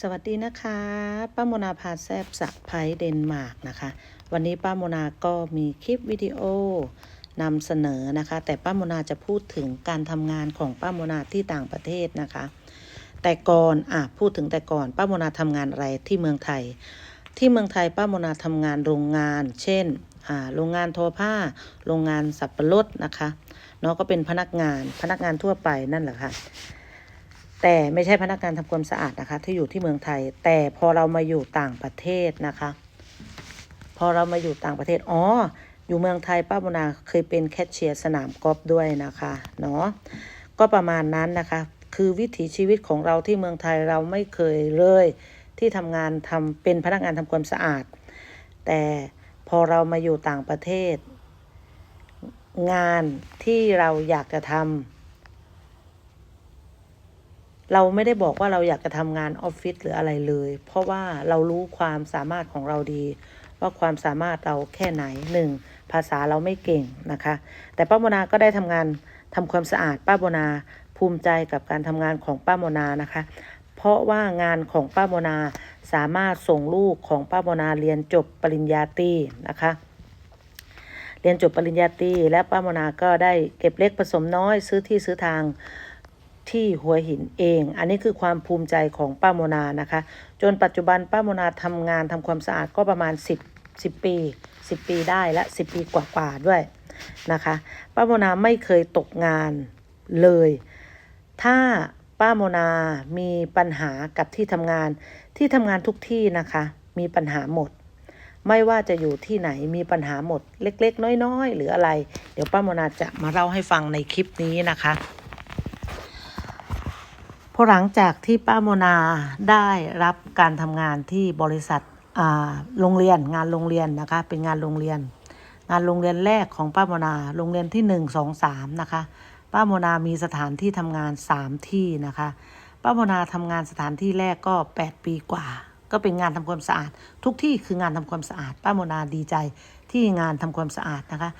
สวัสดีนะคะป้าโมนาพาแซบสักไพเดนมาร์กนะคะ วันนี้ป้าโมนาก็มีคลิปวิดีโอนำเสนอนะคะ แต่ป้าโมนาจะพูดถึงการทำงานของป้าโมนาที่ต่างประเทศนะคะ แต่ก่อนอะพูดถึงแต่ก่อนป้าโมนาทำงานอะไรที่เมืองไทย ที่เมืองไทยป้าโมนาทำงานโรงงาน เช่นอ่าโรงงานทอผ้า โรงงานสับปะรดนะคะเนาะก็เป็นพนักงานพนักงานทั่วไปนั่นแหละค่ะ แต่ไม่ใช่พนักงานทำความสะอาดนะคะ ที่อยู่ที่เมืองไทย แต่พอเรามาอยู่ต่างประเทศนะคะ พอเรามาอยู่ต่างประเทศอ๋ออยู่เมืองไทยป้าบุนาเคยเป็นแคชเชียร์สนามกอล์ฟด้วยนะคะเนาะก็ประมาณนั้นนะคะ คือวิถีชีวิตของเราที่เมืองไทยเราไม่เคยเลยที่ทำงานทำเป็นพนักงานทำความสะอาด แต่พอเรามาอยู่ต่างประเทศ งานที่เราอยากจะทำ เราไม่ได้บอกว่าเราอยากจะทำงานออฟฟิศหรืออะไรเลย เพราะว่าเรารู้ความสามารถของเราดี ว่าความสามารถเราแค่ไหนหนึ่งภาษาเราไม่เก่งนะคะ แต่ป้าโมนาก็ได้ทำงานทำความสะอาดป้าโมนาภูมิใจกับการทำงานของป้าโมนานะคะ เพราะว่างานของป้าโมนาสามารถส่งลูกของป้าโมนาเรียนจบปริญญาตรีนะคะ เรียนจบปริญญาตรีและป้าโมนาก็ได้เก็บเล็กผสมน้อยซื้อที่ซื้อทาง ที่หัวหินเอง อันนี้คือความภูมิใจของป้าโมนานะคะ จนปัจจุบันป้าโมนาทำงานทำความสะอาดก็ประมาณ 10 10 ปี 10 ปีได้และ 10 ปีกว่าๆด้วยนะคะป้าโมนาไม่เคยตกงานเลย ถ้าป้าโมนามีปัญหากับที่ทำงานที่ทำงานทุกที่นะคะ มีปัญหาหมด ไม่ว่าจะอยู่ที่ไหนมีปัญหาหมดเล็ก ๆ น้อย ๆ หรืออะไร เดี๋ยวป้าโมนาจะมาเล่าให้ฟังในคลิปนี้นะคะ พอหลังจากที่ป้าโมนาได้รับการทำงานที่บริษัทโรงเรียนงานโรงเรียนนะคะ เป็นงานโรงเรียน งานโรงเรียนแรกของป้าโมนาโรงเรียนที่หนึ่งสองสามนะคะ ป้าโมนามีสถานที่ทำงานสามที่นะคะ ป้าโมนาทำงานสถานที่แรกก็แปดปีกว่า ก็เป็นงานทำความสะอาด ทุกที่คืองานทำความสะอาด ป้าโมนาดีใจที่งานทำความสะอาดนะคะ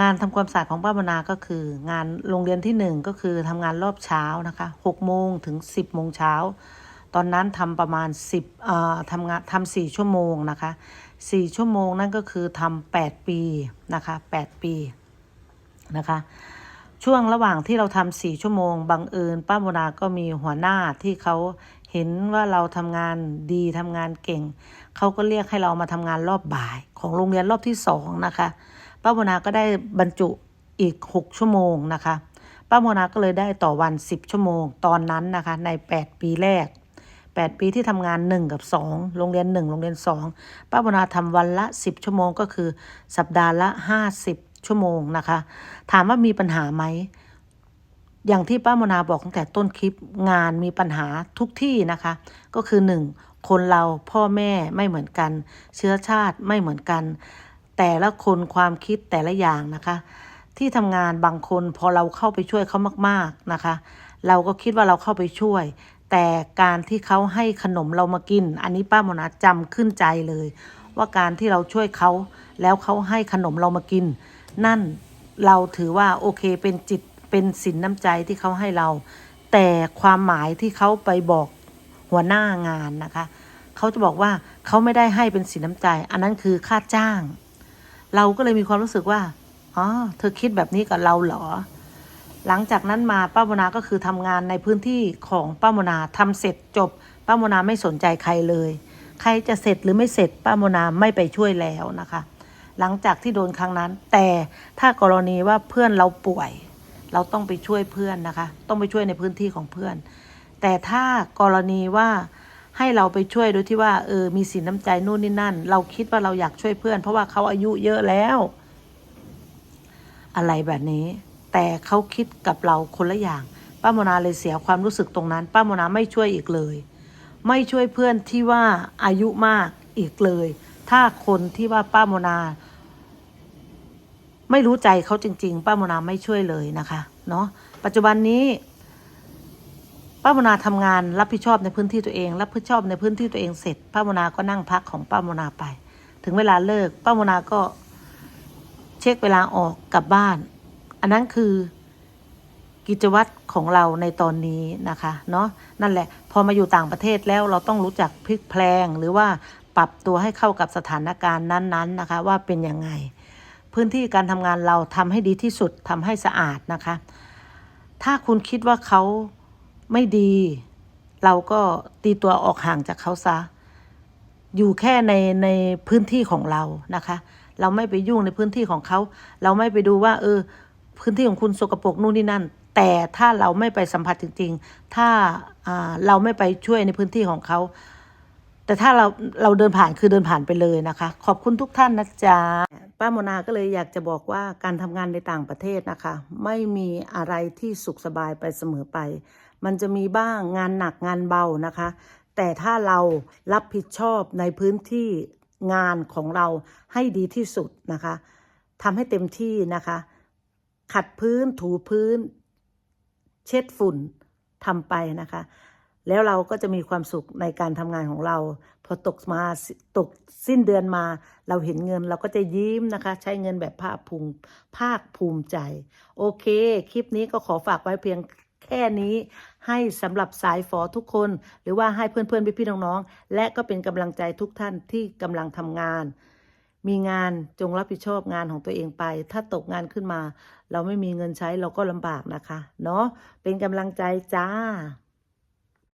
งานทำความสะอาดของป้าบนาก็คือ งานโรงเรียนที่หนึ่งก็คือทำงานรอบเช้านะคะหกโมงถึงสิบโมงเช้า ตอนนั้นทำประมาณสิบเอ่อทำงานทำสี่ชั่วโมงนะคะสี่ชั่วโมงนั่นก็คือทำแปดปีนะคะแปดปีนะคะช่วงระหว่างที่เราทำสี่ชั่วโมงบังเอิญป้าโมนาก็มีหัวหน้าที่เขาเห็นว่าเราทำงานดีทำงานเก่ง เขาก็เรียกให้เรามาทำงานรอบบ่ายของโรงเรียนรอบที่สองนะคะ ป้าโมนาก็ได้บรรจุอีก 6 ชั่วโมงนะคะ ป้าโมนาก็เลยได้ต่อวัน 10 ชั่วโมง ตอนนั้นนะคะ ใน 8 ปีแรก 8 ปีที่ทำงาน 1 กับ 2 โรงเรียน 1 โรงเรียน 2 ป้าโมนาทำวันละ 10 ชั่วโมงก็คือ สัปดาห์ละ 50 ชั่วโมงนะคะ ถามว่ามีปัญหาไหมอย่างที่ป้าโมนาบอกตั้งแต่ต้นคลิปงานมีปัญหาทุกที่นะคะ ก็คือหนึ่งคนเราพ่อแม่ไม่เหมือนกัน เชื้อชาติไม่เหมือนกัน แต่ละคนความคิดแต่ละอย่างนะคะ ที่ทำงานบางคนพอเราเข้าไปช่วยเขามาก ๆนะคะ เราก็คิดว่าเราเข้าไปช่วย แต่การที่เขาให้ขนมเรามากิน อันนี้ป้ามนาจำขึ้นใจเลย ว่าการที่เราช่วยเขาแล้วเขาให้ขนมเรามากิน นั่นเราถือว่าโอเคเป็นจิตเป็นสินน้ำใจที่เขาให้เรา แต่ความหมายที่เขาไปบอกหัวหน้างานนะคะ เขาจะบอกว่าเขาไม่ได้ให้เป็นสินน้ำใจ อันนั้นคือค่าจ้าง เราก็เลยมีความรู้สึกว่าอ๋อเธอคิดแบบนี้กับเราเหรอ หลังจากนั้นมาป้าโมนาก็คือทำงานในพื้นที่ของป้าโมนาทำเสร็จจบป้าโมนาไม่สนใจใครเลย ใครจะเสร็จหรือไม่เสร็จป้าโมนาไม่ไปช่วยแล้วนะคะ หลังจากที่โดนครั้งนั้น แต่ถ้ากรณีว่าเพื่อนเราป่วย เราต้องไปช่วยเพื่อนนะคะ ต้องไปช่วยในพื้นที่ของเพื่อน แต่ถ้ากรณีว่า ให้เราไปช่วยโดยที่ว่าเออมีสินน้ำใจนู่นนี่นั่น เราคิดว่าเราอยากช่วยเพื่อน เพราะว่าเขาอายุเยอะแล้ว อะไรแบบนี้ แต่เขาคิดกับเราคนละอย่าง ป้าโมนาเลยเสียความรู้สึกตรงนั้น ป้าโมนาไม่ช่วยอีกเลย ไม่ช่วยเพื่อนที่ว่าอายุมากอีกเลย ถ้าคนที่ว่าป้าโมนา ไม่รู้ใจเขาจริง ๆ ป้าโมนาไม่ช่วยเลยนะคะ เนาะปัจจุบันนี้ ป้าโมนาทำงานรับผิดชอบในพื้นที่ตัวเอง รับผิดชอบในพื้นที่ตัวเองเสร็จ ป้าโมนาก็นั่งพักของป้าโมนาไป ถึงเวลาเลิก ป้าโมนาก็เช็คเวลาออกกลับบ้าน อันนั้นคือกิจวัตรของเราในตอนนี้นะคะ เนาะนั่นแหละ พอมาอยู่ต่างประเทศแล้วเราต้องรู้จักพลิกแพลง หรือว่าปรับตัวให้เข้ากับสถานการณ์นั้นๆนะคะ ว่าเป็นยังไง พื้นที่การทำงานเราทำให้ดีที่สุดทำให้สะอาดนะคะ ถ้าคุณคิดว่าเขา ไม่ดี เราก็ตีตัวออกห่างจากเขาซะ อยู่แค่ในในพื้นที่ของเรานะคะ เราไม่ไปยุ่งในพื้นที่ของเขา เราไม่ไปดูว่า เออ พื้นที่ของคุณสกปรกนู่นนี่นั่น แต่ถ้าเราไม่ไปสัมผัสจริง ๆ ถ้าอ่าเราไม่ไปช่วยในพื้นที่ของเขาแต่ถ้าเราเราเดินผ่านคือเดินผ่านไปเลยนะคะ ขอบคุณทุกท่านนะจ๊ะป้าโมนาก็เลยอยากจะบอกว่าการทำงานในต่างประเทศนะคะ ไม่มีอะไรที่สุขสบายไปเสมอไป มันจะมีบ้างงานหนักงานเบานะคะ แต่ถ้าเรารับผิดชอบในพื้นที่งานของเราให้ดีที่สุดนะคะทำให้เต็มที่นะคะ ขัดพื้นถูพื้น เช็ดฝุ่นทำไปนะคะ แล้วเราก็จะมีความสุขในการทำงานของเรา พอตกมาตกสิ้นเดือนมา เราเห็นเงินเราก็จะยิ้มนะคะ ใช้เงินแบบภาคภูมิภาคภูมิใจ โอเค คลิปนี้ก็ขอฝากไว้เพียง แค่นี้ให้สำหรับสายฝอทุกคน หรือว่าให้เพื่อนๆพี่ๆน้องๆ และก็เป็นกำลังใจทุกท่านที่กำลังทำงาน มีงานจงรับผิดชอบงานของตัวเองไป ถ้าตกงานขึ้นมา เราไม่มีเงินใช้เราก็ลำบากนะคะ เนาะเป็นกำลังใจจ้า